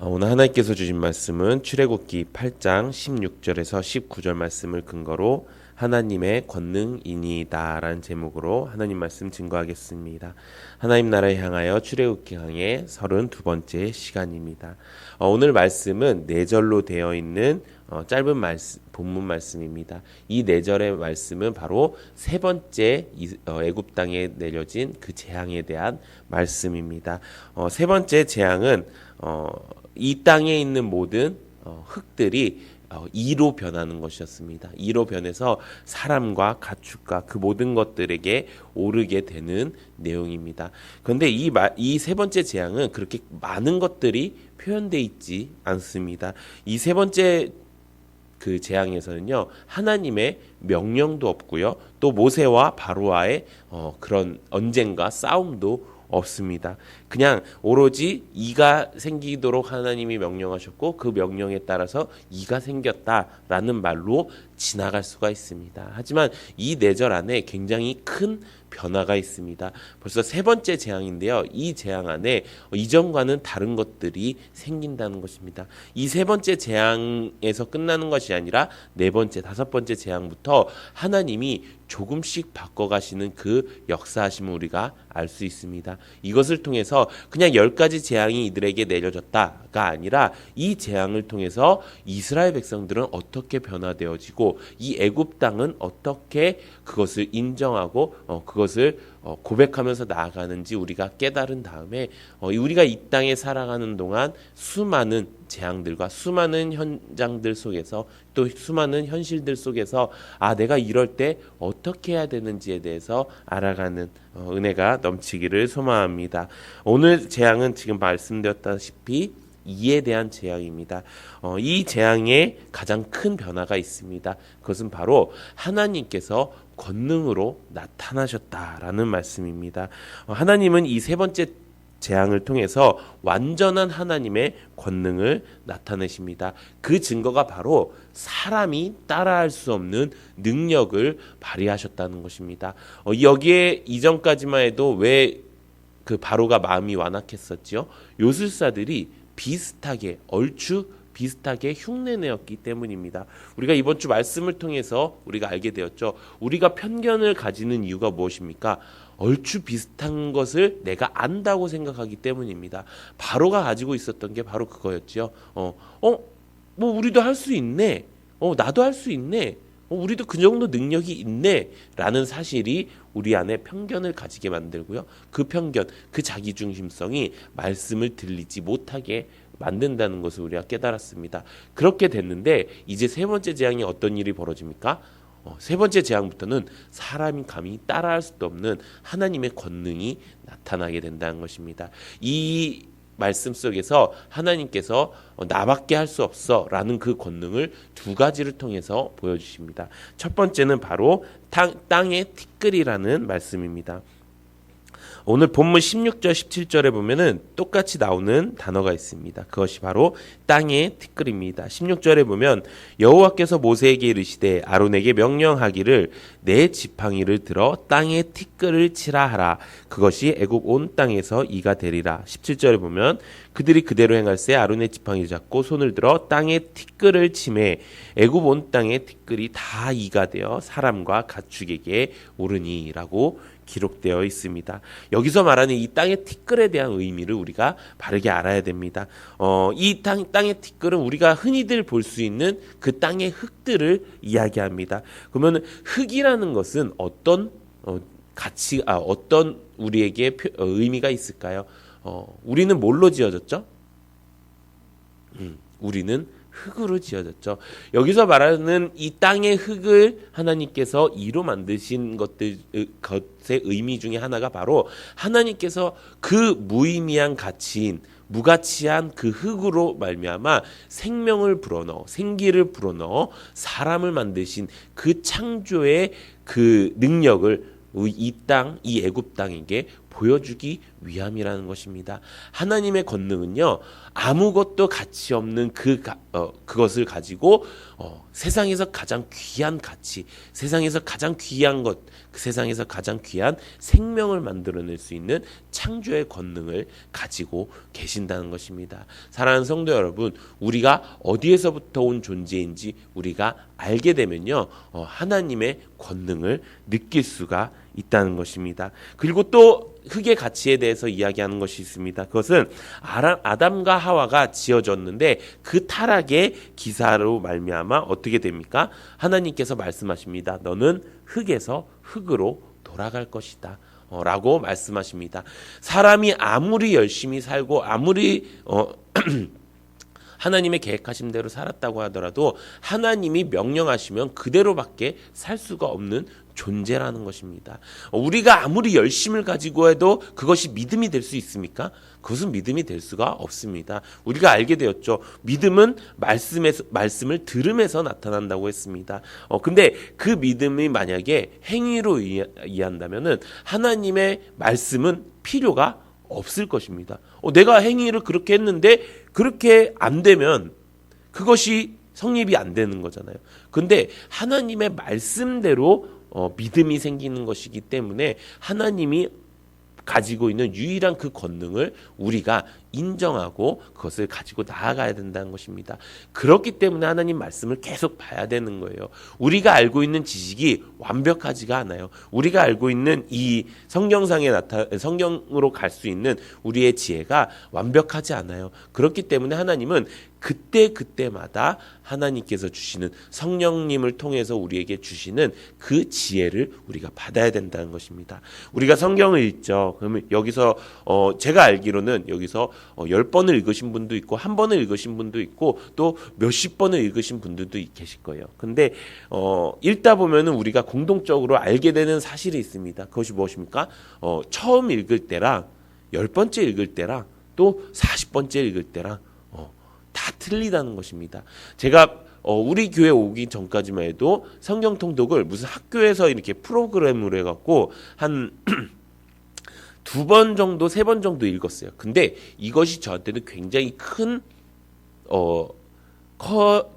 어, 오늘 하나님께서 주신 말씀은 출애굽기 8장 16절에서 19절 말씀을 근거로 하나님의 권능이니다라는 제목으로 하나님 말씀 증거하겠습니다. 하나님 나라에 향하여 출애굽기 강의 32번째 시간입니다. 어, 오늘 말씀은 네 절로 되어 있는 어, 짧은 말씀, 본문 말씀입니다. 이 네 절의 말씀은 바로 세 번째 이- 어, 애굽 땅에 내려진 그 재앙에 대한 말씀입니다. 어, 세 번째 재앙은 어, 이 땅에 있는 모든 어, 흙들이 어, 이로 변하는 것이었습니다. 이로 변해서 사람과 가축과 그 모든 것들에게 오르게 되는 내용입니다. 그런데 이이세 번째 재앙은 그렇게 많은 것들이 표현돼 있지 않습니다. 이 세 번째 그 재앙에서는요 하나님의 명령도 없고요 또 모세와 바로와의 어, 그런 언쟁과 싸움도 없습니다. 그냥 오로지 이가 생기도록 하나님이 명령하셨고 그 명령에 따라서 이가 생겼다라는 말로 지나갈 수가 있습니다. 하지만 이 내절 안에 굉장히 큰 변화가 있습니다. 벌써 세 번째 재앙인데요. 이 재앙 안에 이전과는 다른 것들이 생긴다는 것입니다. 이 세 번째 재앙에서 끝나는 것이 아니라 네 번째, 다섯 번째 재앙부터 하나님이 조금씩 바꿔가시는 그 역사하심을 우리가 알 수 있습니다. 이것을 통해서 그냥 열 가지 재앙이 이들에게 내려졌다가 아니라 이 재앙을 통해서 이스라엘 백성들은 어떻게 변화되어지고 이 애굽 땅은 어떻게 그것을 인정하고 어, 그 것을 어, 고백하면서 나아가는지 우리가 깨달은 다음에 어, 이 우리가 이 땅에 살아가는 동안 수많은 재앙들과 수많은 현장들 속에서 또 수많은 현실들 속에서 아 내가 이럴 때 어떻게 해야 되는지에 대해서 알아가는 어, 은혜가 넘치기를 소망합니다. 오늘 재앙은 지금 말씀드렸다시피 이에 대한 재앙입니다. 어, 이 재앙에 가장 큰 변화가 있습니다. 그것은 바로 하나님께서 권능으로 나타나셨다라는 말씀입니다. 어, 하나님은 이 세 번째 재앙을 통해서 완전한 하나님의 권능을 나타내십니다. 그 증거가 바로 사람이 따라할 수 없는 능력을 발휘하셨다는 것입니다. 어, 여기에 이전까지만 해도 왜 그 바로가 마음이 완악했었지요? 요술사들이 비슷하게 얼추 비슷하게 흉내내었기 때문입니다. 우리가 이번 주 말씀을 통해서 우리가 알게 되었죠. 우리가 편견을 가지는 이유가 무엇입니까? 얼추 비슷한 것을 내가 안다고 생각하기 때문입니다. 바로가 가지고 있었던 게 바로 그거였죠. 어, 어, 뭐 우리도 할 수 있네. 어, 나도 할 수 있네. 어, 우리도 그 정도 능력이 있네 라는 사실이 우리 안에 편견을 가지게 만들고요. 그 편견, 그 자기중심성이 말씀을 들리지 못하게 만든다는 것을 우리가 깨달았습니다. 그렇게 됐는데 이제 세 번째 재앙이 어떤 일이 벌어집니까? 어, 세 번째 재앙부터는 사람이 감히 따라할 수도 없는 하나님의 권능이 나타나게 된다는 것입니다. 이 말씀 속에서 하나님께서 어, 나밖에 할 수 없어 라는 그 권능을 두 가지를 통해서 보여주십니다. 첫 번째는 바로 땅, 땅의 티끌이라는 말씀입니다. 오늘 본문 16절 17절에 보면은 똑같이 나오는 단어가 있습니다. 그것이 바로 땅의 티끌입니다. 16절에 보면 여호와께서 모세에게 이르시되 아론에게 명령하기를 내 지팡이를 들어 땅의 티끌을 치라 하라. 그것이 애굽 온 땅에서 이가 되리라. 17절에 보면 그들이 그대로 행할세 아론의 지팡이를 잡고 손을 들어 땅의 티끌을 치매 애굽 온 땅의 티끌이 다 이가 되어 사람과 가축에게 오르니라고 기록되어 있습니다. 여기서 말하는 이 땅의 티끌에 대한 의미를 우리가 바르게 알아야 됩니다. 어, 이 땅, 땅의 티끌은 우리가 흔히들 볼 수 있는 그 땅의 흙들을 이야기합니다. 그러면 흙이라는 것은 어떤 어, 가치, 아, 어떤 우리에게 표, 어, 의미가 있을까요? 어, 우리는 뭘로 지어졌죠? 음, 우리는 흙으로 지어졌죠. 여기서 말하는 이 땅의 흙을 하나님께서 이로 만드신 것들 것의 의미 중에 하나가 바로 하나님께서 그 무의미한 가치인 무가치한 그 흙으로 말미암아 생명을 불어넣어 생기를 불어넣어 사람을 만드신 그 창조의 그 능력을 이 땅, 이 애굽 땅에게 보여주기 위함이라는 것입니다. 하나님의 권능은요 아무것도 가치 없는 그 가, 어, 그것을 가지고 어, 세상에서 가장 귀한 가치, 세상에서 가장 귀한 것, 그 세상에서 가장 귀한 생명을 만들어낼 수 있는 창조의 권능을 가지고 계신다는 것입니다. 사랑하는 성도 여러분, 우리가 어디에서부터 온 존재인지 우리가 알게 되면요 어, 하나님의 권능을 느낄 수가 있다는 것입니다. 그리고 또 흙의 가치에 대해서 이야기하는 것이 있습니다. 그것은 아담과 하와가 지어졌는데 그 타락의 기사로 말미암아 어떻게 됩니까? 하나님께서 말씀하십니다. 너는 흙에서 흙으로 돌아갈 것이다. 어, 라고 말씀하십니다. 사람이 아무리 열심히 살고 아무리 어, 하나님의 계획하신 대로 살았다고 하더라도 하나님이 명령하시면 그대로밖에 살 수가 없는 존재라는 것입니다. 우리가 아무리 열심을 가지고 해도 그것이 믿음이 될 수 있습니까? 그것은 믿음이 될 수가 없습니다. 우리가 알게 되었죠. 믿음은 말씀에서 말씀을 들음에서 나타난다고 했습니다. 어 근데 그 믿음이 만약에 행위로 이해한다면은 하나님의 말씀은 필요가 없을 것입니다. 어, 내가 행위를 그렇게 했는데 그렇게 안 되면 그것이 성립이 안 되는 거잖아요. 근데 하나님의 말씀대로 어, 믿음이 생기는 것이기 때문에 하나님이 가지고 있는 유일한 그 권능을 우리가 인정하고 그것을 가지고 나아가야 된다는 것입니다. 그렇기 때문에 하나님 말씀을 계속 봐야 되는 거예요. 우리가 알고 있는 지식이 완벽하지가 않아요. 우리가 알고 있는 이 성경상에 나타 성경으로 갈 수 있는 우리의 지혜가 완벽하지 않아요. 그렇기 때문에 하나님은 그때 그때마다 하나님께서 주시는 성령님을 통해서 우리에게 주시는 그 지혜를 우리가 받아야 된다는 것입니다. 우리가 성경을 읽죠. 그러면 여기서 어 제가 알기로는 여기서 어 10번을 읽으신 분도 있고 한 번을 읽으신 분도 있고 또 몇십 번을 읽으신 분들도 계실 거예요. 근데 어 읽다 보면은 우리가 공동적으로 알게 되는 사실이 있습니다. 그것이 무엇입니까? 어 처음 읽을 때랑 열 번째 읽을 때랑 또 40번째 읽을 때랑 다 틀리다는 것입니다. 제가 어, 우리 교회 오기 전까지만 해도 성경 통독을 무슨 학교에서 이렇게 프로그램으로 해갖고 한 두 번 정도, 세 번 정도 읽었어요. 근데 이것이 저한테는 굉장히 큰, 어, 커,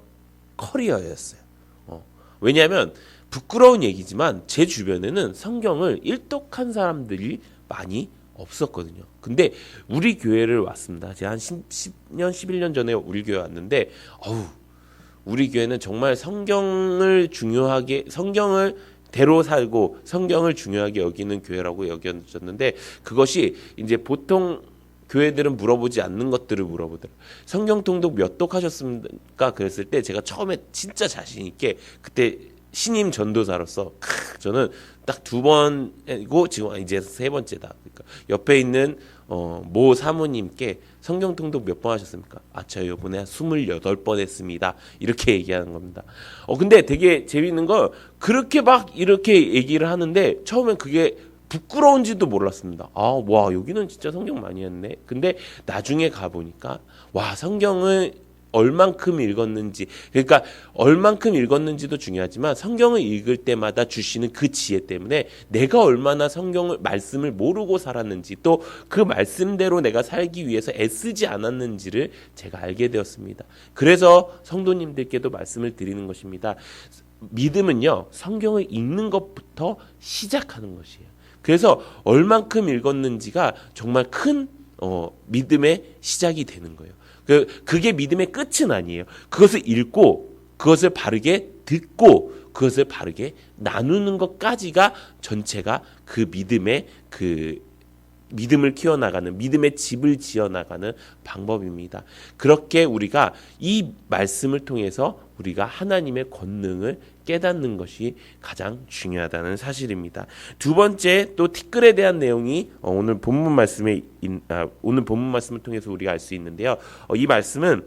커리어였어요. 어, 왜냐하면 부끄러운 얘기지만 제 주변에는 성경을 일독한 사람들이 많이 없었거든요. 근데 우리 교회를 왔습니다. 제가 한 10, 10년, 11년 전에 우리 교회 왔는데, 어우, 우리 교회는 정말 성경을 중요하게, 성경을 대로 살고 성경을 중요하게 여기는 교회라고 여겨졌는데 그것이 이제 보통 교회들은 물어보지 않는 것들을 물어보더라고요. 성경 통독 몇 독 하셨습니까? 그랬을 때 제가 처음에 진짜 자신 있게 그때 신임 전도사로서 저는 딱 두 번이고 지금 이제 세 번째다. 그러니까 옆에 있는 어, 모 사모님께 성경 통독 몇 번 하셨습니까? 아, 저 요번에 28번 했습니다. 이렇게 얘기하는 겁니다. 어, 근데 되게 재밌는 거 그렇게 막 이렇게 얘기를 하는데 처음엔 그게 부끄러운지도 몰랐습니다. 아, 와, 여기는 진짜 성경 많이 했네. 근데 나중에 가보니까, 와, 성경을 얼만큼 읽었는지 그러니까 얼만큼 읽었는지도 중요하지만 성경을 읽을 때마다 주시는 그 지혜 때문에 내가 얼마나 성경을 말씀을 모르고 살았는지 또 그 말씀대로 내가 살기 위해서 애쓰지 않았는지를 제가 알게 되었습니다. 그래서 성도님들께도 말씀을 드리는 것입니다. 믿음은요 성경을 읽는 것부터 시작하는 것이에요. 그래서 얼만큼 읽었는지가 정말 큰 어, 믿음의 시작이 되는 거예요. 그, 그게 믿음의 끝은 아니에요. 그것을 읽고 그것을 바르게 듣고 그것을 바르게 나누는 것까지가 전체가 그 믿음의 그 믿음을 키워나가는 믿음의 집을 지어나가는 방법입니다. 그렇게 우리가 이 말씀을 통해서 우리가 하나님의 권능을 깨닫는 것이 가장 중요하다는 사실입니다. 두 번째 또 티끌에 대한 내용이 어, 오늘 본문 말씀에 아, 오늘 본문 말씀을 통해서 우리가 알 수 있는데요. 어, 이 말씀은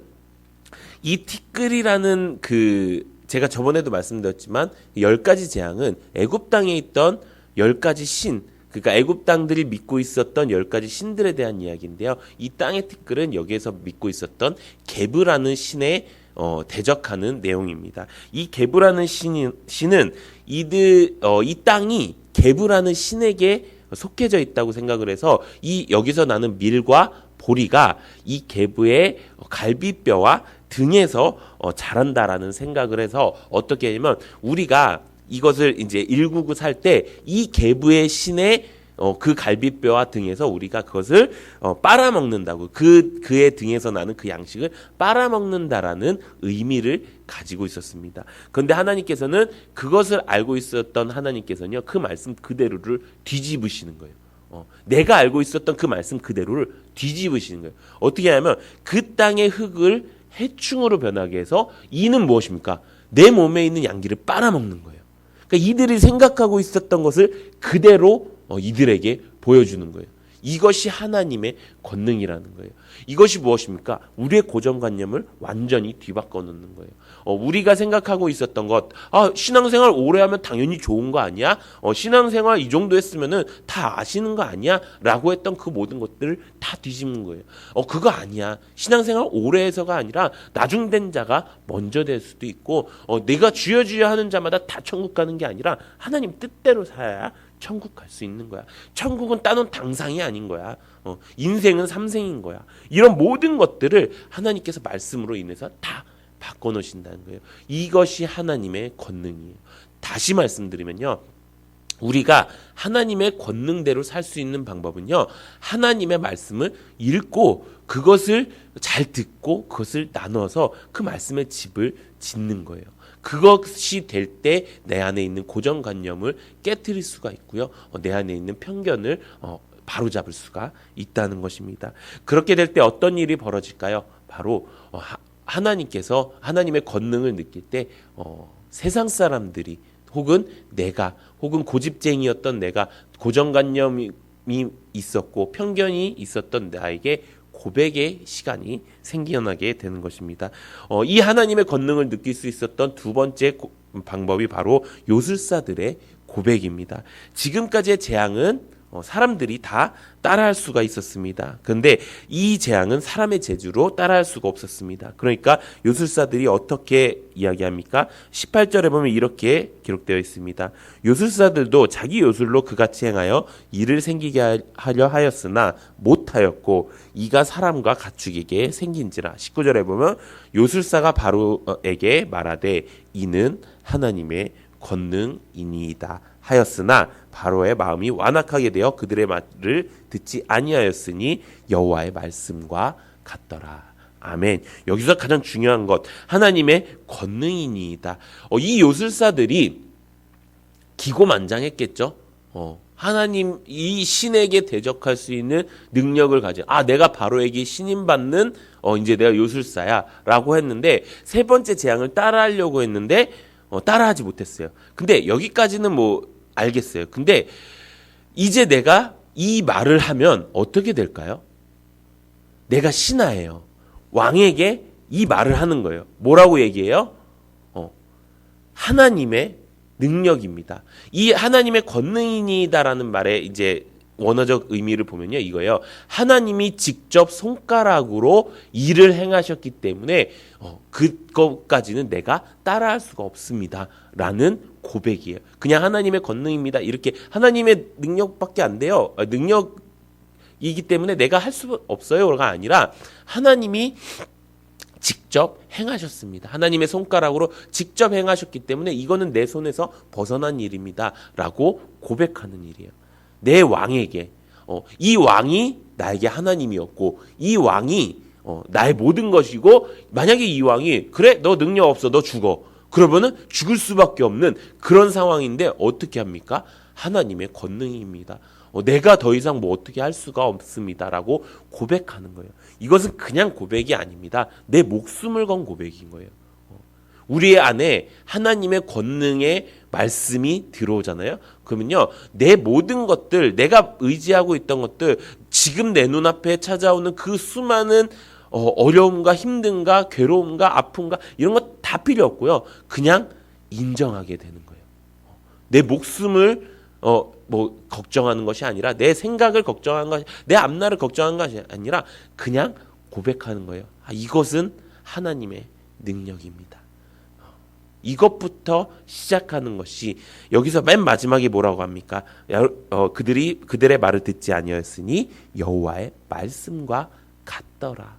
이 티끌이라는 그 제가 저번에도 말씀드렸지만 열 가지 재앙은 애굽 땅에 있던 열 가지 신 그러니까 애굽 땅들이 믿고 있었던 열 가지 신들에 대한 이야기인데요. 이 땅의 티끌은 여기에서 믿고 있었던 게브라는 신의 어, 대적하는 내용입니다. 이 게브라는 신이, 신은 이들 어, 이 땅이 게브라는 신에게 속해져 있다고 생각을 해서 이 여기서 나는 밀과 보리가 이 계부의 갈비뼈와 등에서 어, 자란다라는 생각을 해서 어떻게 하냐면 우리가 이것을 이제 199살때이 계부의 신의 어, 그 갈비뼈와 등에서 우리가 그것을 어, 빨아먹는다고 그 그의 등에서 나는 그 양식을 빨아먹는다라는 의미를 가지고 있었습니다. 그런데 하나님께서는 그것을 알고 있었던 하나님께서는요 그 말씀 그대로를 뒤집으시는 거예요. 어, 내가 알고 있었던 그 말씀 그대로를 뒤집으시는 거예요. 어떻게 하냐면 그 땅의 흙을 해충으로 변하게 해서 이는 무엇입니까? 내 몸에 있는 양기를 빨아먹는 거예요. 그러니까 이들이 생각하고 있었던 것을 그대로 어, 이들에게 보여주는 거예요. 이것이 하나님의 권능이라는 거예요. 이것이 무엇입니까? 우리의 고정관념을 완전히 뒤바꿔 놓는 거예요. 어, 우리가 생각하고 있었던 것, 아, 신앙생활 오래 하면 당연히 좋은 거 아니야? 어, 신앙생활 이 정도 했으면은 다 아시는 거 아니야? 라고 했던 그 모든 것들을 다 뒤집는 거예요. 어, 그거 아니야. 신앙생활 오래 해서가 아니라 나중된 자가 먼저 될 수도 있고, 어, 내가 주여 주여 하는 자마다 다 천국 가는 게 아니라 하나님 뜻대로 살아야 천국 갈 수 있는 거야. 천국은 따놓은 당상이 아닌 거야. 어, 인생은 삼생인 거야. 이런 모든 것들을 하나님께서 말씀으로 인해서 다 바꿔놓으신다는 거예요. 이것이 하나님의 권능이에요. 다시 말씀드리면요. 우리가 하나님의 권능대로 살 수 있는 방법은요. 하나님의 말씀을 읽고 그것을 잘 듣고 그것을 나눠서 그 말씀의 집을 짓는 거예요. 그것이 될 때 내 안에 있는 고정관념을 깨뜨릴 수가 있고요. 어, 내 안에 있는 편견을 어, 바로잡을 수가 있다는 것입니다. 그렇게 될 때 어떤 일이 벌어질까요? 바로 어, 하, 하나님께서 하나님의 권능을 느낄 때 어, 세상 사람들이 혹은 내가 혹은 고집쟁이였던 내가 고정관념이 있었고 편견이 있었던 나에게 고백의 시간이 생겨나게 되는 것입니다. 어, 이 하나님의 권능을 느낄 수 있었던 두 번째 고, 방법이 바로 요술사들의 고백입니다. 지금까지의 재앙은 어, 사람들이 다 따라할 수가 있었습니다. 그런데 이 재앙은 사람의 재주로 따라할 수가 없었습니다. 그러니까 요술사들이 어떻게 이야기합니까? 18절에 보면 이렇게 기록되어 있습니다. 요술사들도 자기 요술로 그같이 행하여 일을 생기게 하려 하였으나 못하였고 이가 사람과 가축에게 생긴지라 19절에 보면 요술사가 바로에게 말하되 이는 하나님의 권능이니이다 하였으나 바로의 마음이 완악하게 되어 그들의 말을 듣지 아니하였으니 여호와의 말씀과 같더라. 아멘. 여기서 가장 중요한 것 하나님의 권능이니이다. 어, 이 요술사들이 기고만장했겠죠. 어, 하나님 이 신에게 대적할 수 있는 능력을 가진 아 내가 바로에게 신임 받는 어 이제 내가 요술사야라고 했는데 세 번째 재앙을 따라하려고 했는데 어, 따라하지 못했어요. 근데 여기까지는 뭐 알겠어요. 근데 이제 내가 이 말을 하면 어떻게 될까요? 내가 신하예요. 왕에게 이 말을 하는 거예요. 뭐라고 얘기해요? 어, 하나님의 능력입니다. 이 하나님의 권능이다라는 말에 이제 원어적 의미를 보면요 이거예요. 하나님이 직접 손가락으로 일을 행하셨기 때문에 어, 그것까지는 내가 따라할 수가 없습니다 라는 고백이에요. 그냥 하나님의 권능입니다. 이렇게 하나님의 능력밖에 안 돼요. 아, 능력이기 때문에 내가 할 수 없어요가 아니라 하나님이 직접 행하셨습니다. 하나님의 손가락으로 직접 행하셨기 때문에 이거는 내 손에서 벗어난 일입니다 라고 고백하는 일이에요. 내 왕에게 어, 이 왕이 나에게 하나님이었고 이 왕이 어, 나의 모든 것이고 만약에 이 왕이 그래 너 능력 없어 너 죽어 그러면은 죽을 수밖에 없는 그런 상황인데 어떻게 합니까? 하나님의 권능입니다. 어, 내가 더 이상 뭐 어떻게 할 수가 없습니다라고 고백하는 거예요. 이것은 그냥 고백이 아닙니다. 내 목숨을 건 고백인 거예요. 우리 안에 하나님의 권능의 말씀이 들어오잖아요. 그러면요, 내 모든 것들, 내가 의지하고 있던 것들, 지금 내 눈앞에 찾아오는 그 수많은 어, 어려움과 힘든가, 괴로움과 아픔과 이런 것 다 필요 없고요. 그냥 인정하게 되는 거예요. 내 목숨을 어, 뭐 걱정하는 것이 아니라 내 생각을 걱정하는 것이 내 앞날을 걱정하는 것이 아니라 그냥 고백하는 거예요. 아, 이것은 하나님의 능력입니다. 이것부터 시작하는 것이 여기서 맨 마지막에 뭐라고 합니까? 야, 어, 그들이 그들의 말을 듣지 아니하였으니 여호와의 말씀과 같더라.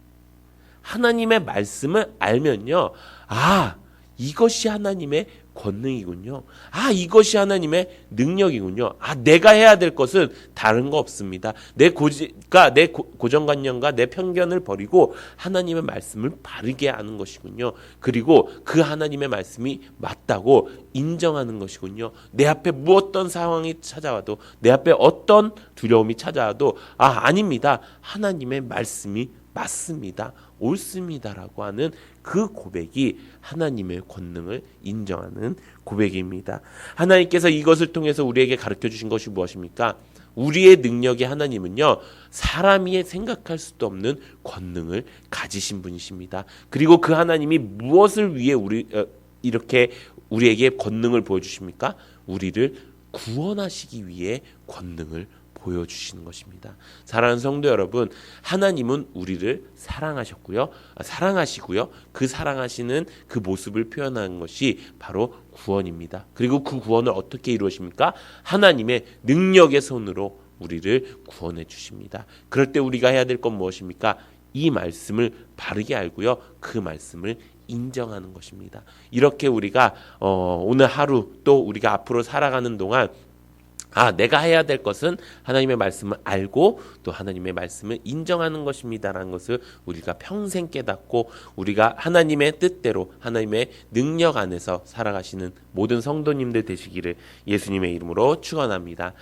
하나님의 말씀을 알면요. 아, 이것이 하나님의 권능이군요. 아, 이것이 하나님의 능력이군요. 아, 내가 해야 될 것은 다른 거 없습니다. 내 고지가 내 고- 고정관념과 내 편견을 버리고 하나님의 말씀을 바르게 아는 것이군요. 그리고 그 하나님의 말씀이 맞다고 인정하는 것이군요. 내 앞에 무엇던 상황이 찾아와도 내 앞에 어떤 두려움이 찾아와도 아, 아닙니다. 하나님의 말씀이 맞습니다. 옳습니다라고 하는 그 고백이 하나님의 권능을 인정하는 고백입니다. 하나님께서 이것을 통해서 우리에게 가르쳐 주신 것이 무엇입니까? 우리의 능력이 하나님은요, 사람이 생각할 수도 없는 권능을 가지신 분이십니다. 그리고 그 하나님이 무엇을 위해 우리, 어, 이렇게 우리에게 권능을 보여주십니까? 우리를 구원하시기 위해 권능을 보여주시는 것입니다. 사랑하는 성도 여러분, 하나님은 우리를 사랑하셨고요, 아, 사랑하시고요, 그 사랑하시는 그 모습을 표현하는 것이 바로 구원입니다. 그리고 그 구원을 어떻게 이루십니까? 하나님의 능력의 손으로 우리를 구원해 주십니다. 그럴 때 우리가 해야 될 건 무엇입니까? 이 말씀을 바르게 알고요, 그 말씀을 인정하는 것입니다. 이렇게 우리가 어, 오늘 하루 또 우리가 앞으로 살아가는 동안 아, 내가 해야 될 것은 하나님의 말씀을 알고 또 하나님의 말씀을 인정하는 것입니다라는 것을 우리가 평생 깨닫고 우리가 하나님의 뜻대로 하나님의 능력 안에서 살아가시는 모든 성도님들 되시기를 예수님의 이름으로 축원합니다.